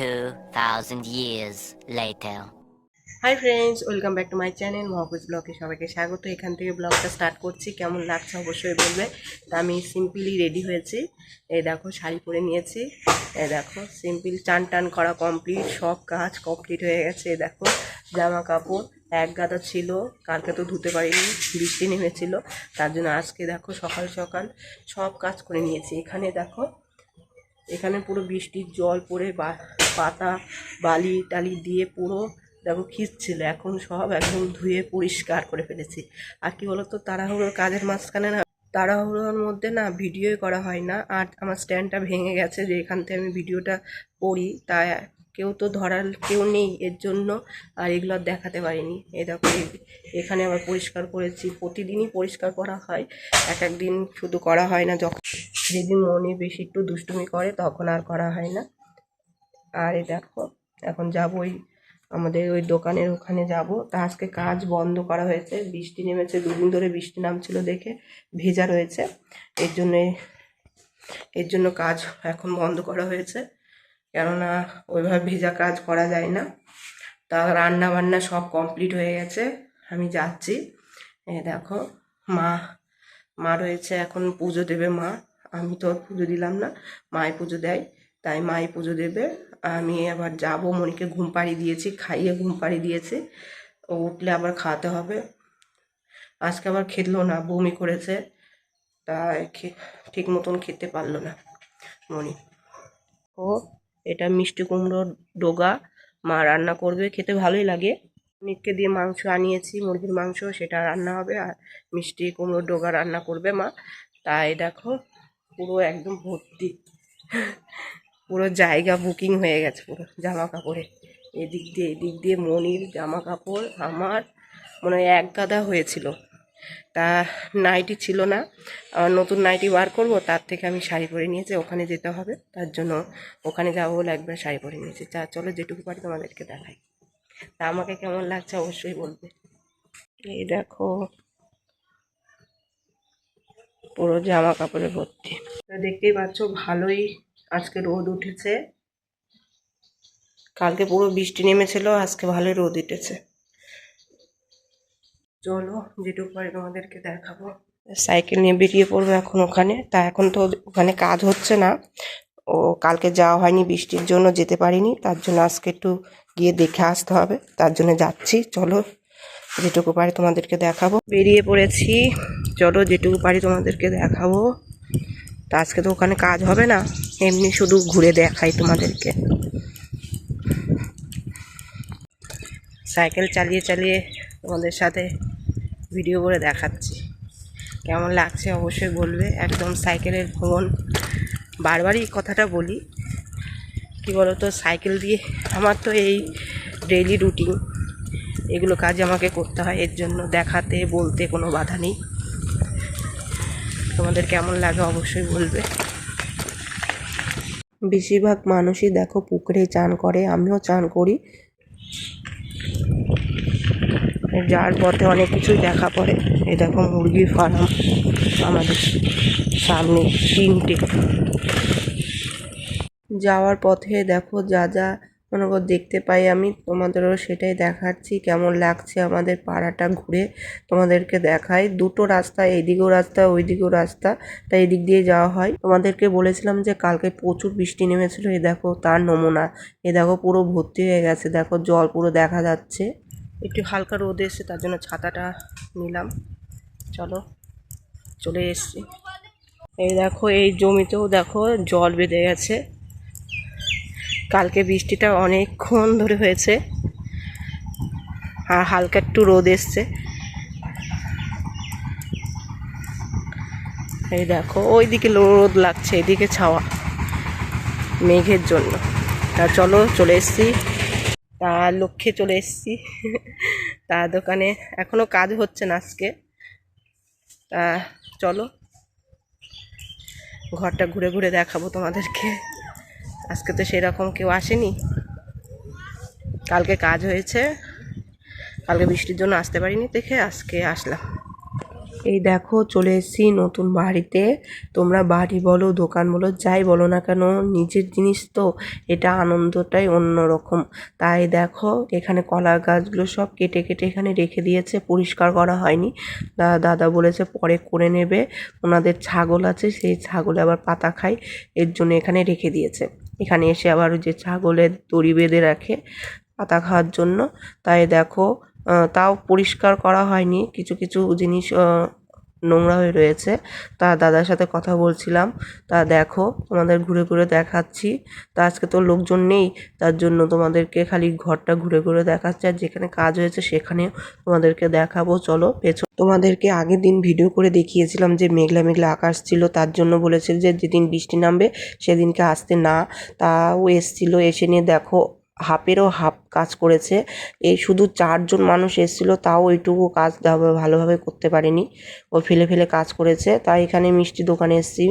2,000 years later. Hi friends welcome back to my channel মহাকুজ ব্লগে সবাইকে স্বাগত। এখান থেকে ব্লগটা স্টার্ট করছি। কেমন লাগছে অবশ্যই বলবে। তা আমি সিম্পলি রেডি হয়েছি। এই দেখো শাড়ি পরে নিয়েছি। এই দেখো সিম্পল চান টান করা কমপ্লিট সব কাজ কমপ্লিট হয়ে গেছে। এই দেখো জামা কাপড় এক গাদা ছিল কালকে তো ধুতে পারিনি বৃষ্টি নেমেছিল। তার জন্য আজকে দেখো সকাল সকাল সব কাজ করে নিয়েছি। এখানে দেখো এখানে পুরো বৃষ্টির জল পড়ে বা- পাতা, বালি টালি দিয়ে পুরো দেখো খিঁচছিল। এখন সব একদম ধুয়ে পরিষ্কার করে ফেলেছি। আর কি বলতো, তাড়াহুড়োর কাজের মাঝখানে না, তাড়াহুড়োর মধ্যে না ভিডিওই করা হয় না। আর আমার স্ট্যান্ডটা ভেঙে গেছে যে এখান থেকে আমি ভিডিওটা করি, তাই কেউ তো ধরার কেউ নেই এর জন্য। আর এগুলো দেখাতে পারিনি। এই দেখো এখানে আবার পরিষ্কার করেছি। প্রতিদিনই পরিষ্কার করা হয়। এক একদিন শুধু করা হয় না, যখন যেদিন মনে বেশি একটু দুষ্টুমি করে, তখন আর করা হয় না। আর এই দেখো, এখন যাব ওই আমাদের ওই দোকানের ওখানে যাব। তা আজকে কাজ বন্ধ করা হয়েছে, বৃষ্টি নেমেছে, দুদিন ধরে বৃষ্টি নামছিল দেখে ভেজা রয়েছে। এর জন্য এর জন্য কাজ এখন বন্ধ করা হয়েছে, কেননা ওইভাবে ভেজা কাজ করা যায় না। তা রান্না বান্না সব কমপ্লিট হয়ে গেছে, আমি যাচ্ছি। এ দেখো, মা মা রয়েছে, এখন পুজো দেবে মা। আমি তো পুজো দিলাম না, মাই পুজো দেয়। তাই মাই পুজো দেবে। আমি আবার যাব, মনিকে ঘুম পাড়ি দিয়েছি, খাইয়ে ঘুম পাড়ি দিয়েছি। ও উঠলে আবার খাওয়াতে হবে। আজকে আবার খেলো না, বমি করেছে। তাই ঠিক মতন খেতে পারল না মনি। ও, এটা মিষ্টি কুমড়োর ডোগা, মা রান্না করবে, খেতে ভালোই লাগে। নিককে দিয়ে মাংস আনিয়েছি, মুরগির মাংস, সেটা রান্না হবে। আর মিষ্টি কুমড়োর ডোগা রান্না করবে মা। তাই দেখো, পুরো একদম ভর্তি। পুরো জায়গা বুকিং হয়ে গেছে পুরো জামা কাপড়ে এদিক দিয়ে এদিক দিয়ে মনির জামা কাপড় আমার, মনে হয় এক গাদা হয়েছিল। তা নাইটি ছিল না। আমার নতুন নাইটি বার করব, তার থেকে আমি শাড়ি পরে নিয়েছি, ওখানে যেতে হবে। তার জন্য ওখানে যাব বলে একবার শাড়ি পরে নিয়েছি। চা চলো যেটুকু পারি তোমাদেরকে দেখাই। তা আমাকে কেমন লাগছে অবশ্যই বলবে। এই দেখো, পুরো জামা কাপড়ে ভর্তি দেখতেই পাচ্ছ, ভালোই আজকে রোদ উঠেছে। কালকে পুরো বৃষ্টি নেমেছিল, আজকে ভালোই রোদ উঠেছে। চলো, যেটুকু পারি তোমাদেরকে দেখাবো। সাইকেল নিয়ে বেরিয়ে পড়ব এখন ওখানে। তা এখন তো ওখানে কাজ হচ্ছে না। ও কালকে যাওয়া হয়নি, বৃষ্টির জন্য যেতে পারিনি। তার জন্য আজকে একটু গিয়ে দেখে আসতে হবে। তার জন্য যাচ্ছি। চলো, যেটুকু পারি তোমাদেরকে দেখাবো। বেরিয়ে পড়েছি। চলো, যেটুকু পারি তোমাদেরকে দেখাবো। তা আজকে তো ওখানে কাজ হবে না, এমনি শুধু ঘুরে দেখাই তোমাদেরকে। সাইকেল চালিয়ে চালিয়ে তোমাদের সাথে ভিডিও করে দেখাচ্ছি। কেমন লাগছে অবশ্যই বলবে, একদম সাইকেলের ভ্রমণ। বারবারই কথাটা বলি, কি বলো তো সাইকেল দিয়ে আমার তো এই ডেইলি রুটিন এগুলো কাজ আমাকে করতে হয়, এর জন্য দেখাতে, বলতে কোনো বাধা নেই। তোমাদের কেমন লাগে অবশ্যই বলবে। বেশিরভাগ মানুষই দেখো পুকুরে চান করে, আমিও চান করি। যার পথে অনেক কিছুই দেখা পড়ে। এই দেখো মুরগির ফার্ম আমাদের সামনে তিনটে। যাওয়ার পথে দেখো যা যা করো দেখতে পাই আমি, তোমাদেরও সেটাই দেখাচ্ছি। কেমন লাগছে আমাদের পাড়াটা ঘুরে তোমাদেরকে দেখাই। দুটো রাস্তা, এইদিকেও রাস্তা, ওইদিকেও রাস্তা, তাই এদিক দিয়ে যাওয়া হয়। তোমাদেরকে বলেছিলাম যে কালকে প্রচুর বৃষ্টি নেমেছিল, এই দেখো তার নমুনা। এ দেখো পুরো ভর্তি হয়ে গেছে, দেখো জল পুরো দেখা যাচ্ছে। একটু হালকা রোদ এসছে, তার জন্য ছাতাটা নিলাম। চলো, চলে এসছি। এই দেখো, এই জমিতেও দেখো জল বেঁধে গেছে। কালকে বৃষ্টিটা অনেকক্ষণ ধরে হয়েছে। আর হালকা একটু রোদ এসছে। এই দেখো, ওইদিকে রোদ লাগছে, এদিকে ছাওয়া। মেঘের জন্য। তা চলো, চলে এসছি। তা লক্ষ্যে চলে এসছি। তা দোকানে এখনও কাজ হচ্ছে না আজকে। তা চলো, ঘরটা ঘুরে ঘুরে দেখাবো তোমাদেরকে। আজকে তো সেরকম কেউ আসেনি। কালকে কাজ হয়েছে। কালকে বৃষ্টির জন্য আসতে পারিনি দেখে আজকে আসলাম। এই দেখো চলে এসেছি নতুন বাড়িতে। তোমরা বাড়ি বলো, দোকান বলো, যাই বলো না কেন, নিজের জিনিস তো এটা আনন্দটাই অন্যরকম। তাই দেখো এখানে কলা গাছগুলো সব কেটে কেটে এখানে রেখে দিয়েছে, পরিষ্কার করা হয়নি। দাদা বলেছে পরে করে নেবে। ওনাদের ছাগল আছে, সেই ছাগলে আবার পাতা খায়, এর জন্য এখানে রেখে দিয়েছে। এখানে এসে আবার যে ছাগলের দড়ি বেঁধে রাখে পাতা খাওয়ার জন্য। তাই দেখো তাও পরিষ্কার করা হয়নি। কিছু কিছু জিনিস নোংরা হয়ে রয়েছে। তা দাদার সাথে কথা বলছিলাম। তা দেখো, তোমাদের ঘুরে ঘুরে দেখাচ্ছি। তা আজকে তো লোকজন নেই, তার জন্য তোমাদেরকে খালি ঘরটা ঘুরে ঘুরে দেখাচ্ছি। আর যেখানে কাজ হয়েছে সেখানে তোমাদেরকে দেখাবো। চলো, পেছন তোমাদেরকে আগের দিন ভিডিও করে দেখিয়েছিলাম যে মেঘলা মেঘলা আকাশ ছিল, তার জন্য বলেছিল যে যেদিন বৃষ্টি নামবে, সেদিনকে আসতে না। তাও এসছিল, এসে নিয়ে দেখো হাফেরও হাফ কাজ করেছে। এই শুধু চারজন মানুষ এসেছিল, তাও ওইটুকু কাজ ভালোভাবে করতে পারেনি। ও ফেলে ফেলে কাজ করেছে। তাই এখানে মিষ্টি দোকানে এসেছি।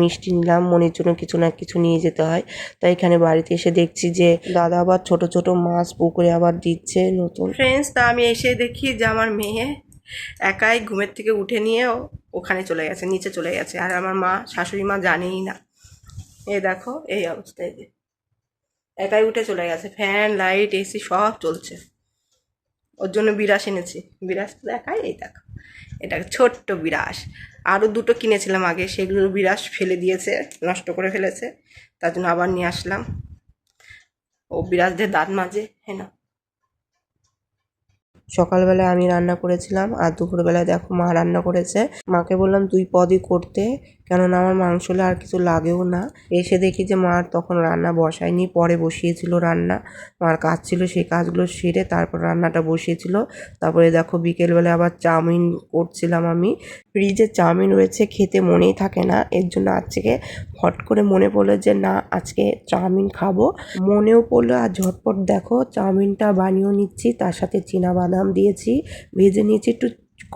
মিষ্টি নিলাম, মনের জন্য কিছু না কিছু নিয়ে যেতে হয়। তাই এখানে বাড়িতে এসে দেখছি যে, দাদা আবার ছোট ছোট মাছ পুকুরে আবার দিচ্ছে নতুন। ফ্রেন্ডস তা আমি এসে দেখি যে আমার মেয়ে একাই ঘুমের থেকে উঠে নিয়ে ওখানে চলে গেছে, নিচে চলে গেছে। আর আমার মা, শাশুড়ি মা জানেই না। এ দেখো, এই অবস্থায় একাই উঠে চলে গেছে। ফ্যান লাইট এসি সব চলছে। ওর জন্য বিরাস এনেছি। বিরাস তো দেখাই, এই দেখ। এটা ছোট্ট বিরাস আরও দুটো কিনেছিলাম আগে, সেগুলো বিরাস ফেলে দিয়েছে, নষ্ট করে ফেলেছে। তার জন্য আবার নিয়ে আসলাম। ও বিরাসদের দাঁত মাঝে হ্যাঁ না? আমি রান্না করেছিলাম, আর দুপুরবেলায় দেখো মা রান্না করেছে। মাকে বললাম দুই পদই করতে। কেননা আমার মাংস হলে আর কিছু লাগেও না। এসে দেখি যে মার তখন রান্না বসায়নি, পরে বসিয়েছিল রান্না। মার কাজ ছিল, সেই কাজগুলো সেরে তারপর রান্নাটা বসিয়েছিল। তারপরে দেখো বিকেলবেলা আবার চাউমিন করছিলাম আমি। ফ্রিজে চাউমিন রয়েছে, খেতে মনেই থাকে না। এর জন্য আজকে হট করে মনে পড়ল যে না, আজকে চাউমিন খাব। মনেও পড়ল আর ঝটপট দেখো, চাউমিনটা বানিয়েও নিচ্ছি, তার সাথে চীনা বাদাম দিয়েছি, ভেজে নিয়েছি, একটু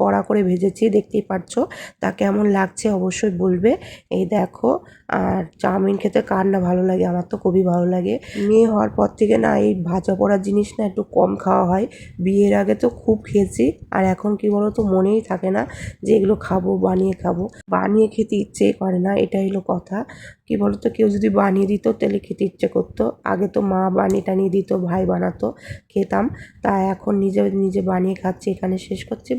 কড়া করে ভেজেছি, দেখতেই পারছ। তা কেমন লাগছে অবশ্যই বলবে। এই দেখো, আর চাউমিন খেতে কার না ভালো লাগে? আমার তো খুবই ভালো লাগে। মেয়ে হওয়ার পর থেকে না এই ভাজা পোড়া জিনিস না একটু কম খাওয়া হয়। বিয়ের আগে তো খুব খেয়েছি, আর এখন কি বলো তো মনেই থাকে না যে এগুলো খাব, বানিয়ে খাব। বানিয়ে খেতে ইচ্ছেই করে না, এটাই হলো কথা। কি বলতো, কেউ যদি বানিয়ে দিত, তাহলে খেতে ইচ্ছে করতো। আগে তো মা বানিয়ে টানিয়ে দিত, ভাই বানাতো, খেতাম। তা এখন নিজে নিজে বানিয়ে খাচ্ছি, এখানে শেষ করছি।